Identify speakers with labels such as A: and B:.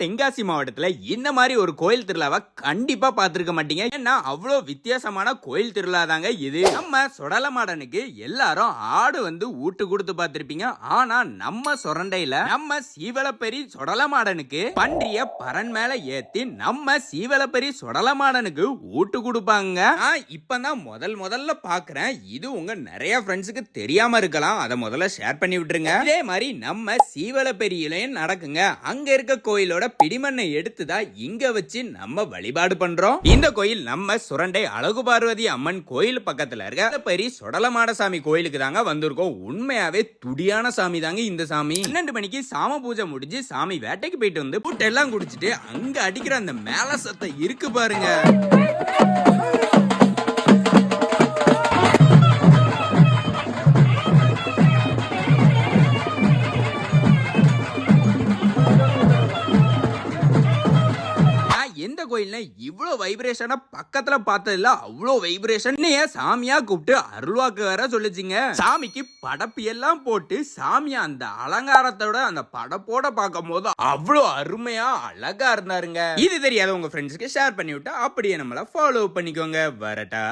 A: தென்காசி மாவட்டத்துல இந்த மாதிரி ஒரு கோயில் திருவிழாவை கண்டிப்பா பார்த்துருக்க மாட்டீங்க. ஏன்னா அவ்வளோ வித்தியாசமான கோயில் திருவிழா தாங்க இது. நம்ம சொடலமாடனுக்கு எல்லாரும் ஆடு வந்து ஊட்டு கொடுத்து பார்த்துருப்பீங்க. ஆனா நம்ம சொரண்டையில நம்ம சீவலப்பெரி சொடலமாடனுக்கு பன்றிய பரன் மேல ஏத்தி நம்ம சீவலப்பெரி சொடலமாடனுக்கு ஊட்டு கொடுப்பாங்க. இப்போ தான் முதல் முதல்ல பாக்குறேன். இது உங்க நிறைய ஃப்ரெண்ட்ஸுக்கு தெரியாம இருக்கலாம். அதை முதல்ல ஷேர் பண்ணி விட்டுருங்க. இதே மாதிரி நம்ம சீவலப்பெரியிலையும் நடக்குங்க. அங்கே இருக்க கோயிலோட பிடிமண்ணை எடுத்துதான் இங்க வச்சு நம்ம வழிபாடு பண்றோம். இந்த கோயில் நம்ம சுரண்டை அழகு பார்வதி அம்மன் கோயில் பக்கத்துல இருக்க பெரிய சுடலமாட சாமி கோயிலுக்கு தாங்க வந்திருக்கோம். உண்மையாவே துடியான சாமி தாங்க இந்த சாமி. பன்னெண்டு மணிக்கு சாம பூஜை முடிஞ்சு சாமி வேட்டைக்கு போயிட்டு வந்து புட்டெல்லாம் குடிச்சிட்டு அங்க அடிக்கிற அந்த மேல சத்தம் இருக்கு பாருங்க. எந்த கோயில்ல இவ்வளோ வைப்ரேஷனா பக்கத்துல பார்த்ததில்ல அவ்வளோ வைப்ரேஷன் சாமியா கூப்பிட்டு அருள்வாக்கு வேற சொல்லுச்சுங்க. சாமிக்கு படப்பு எல்லாம் போட்டு சாமியா அந்த அலங்காரத்தோட அந்த படப்போட பார்க்கும் போது அவ்வளோ அருமையா அழகா இருந்தாருங்க. இது தெரியாத உங்க ஃப்ரெண்ட்ஸ்க்கு ஷேர் பண்ணி விட்டா அப்படியே நம்மள ஃபாலோ பண்ணிக்கோங்க. வரட்டா.